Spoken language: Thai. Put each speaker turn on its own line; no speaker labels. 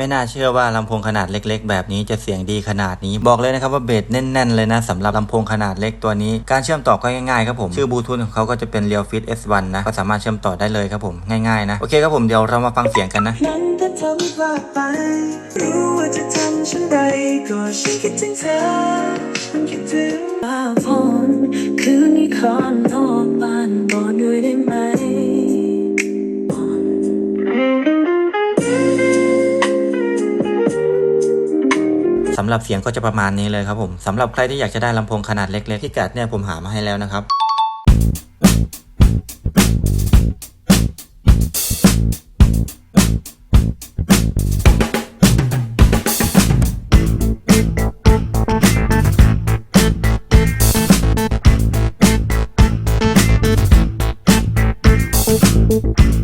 ไม่น่าเชื่อว่าลำโพงขนาดเล็กๆ แบบนี้จะเสียงดีขนาดนี้ บอกเลยนะครับว่าเบสแน่นๆเลยนะสำหรับลำโพงขนาดเล็กตัวนี้ การเชื่อมต่อก็ง่ายๆครับผม ชื่อบลูทูธของเขาก็จะเป็น Real Fit S1 นะ ก็สามารถเชื่อมต่อได้เลยครับผม ง่ายๆนะ โอเคครับผมเดี๋ยวเรามาฟังเสียงกันนะ
นั้นถ้าทำพลาไปรู้ว่าจะทำฉันใดก็ฉันคิดถึงเธอมันคิดถึงลาพรคืนนี้ขอนอนบ้านบ่ด้วย
สำหรับเสียงก็จะประมาณนี้เลยครับผมสำหรับใครที่อยากจะได้ลำโพงขนาดเล็กๆที่กัดเนี่ยผมหามาให้แล้วนะครับう。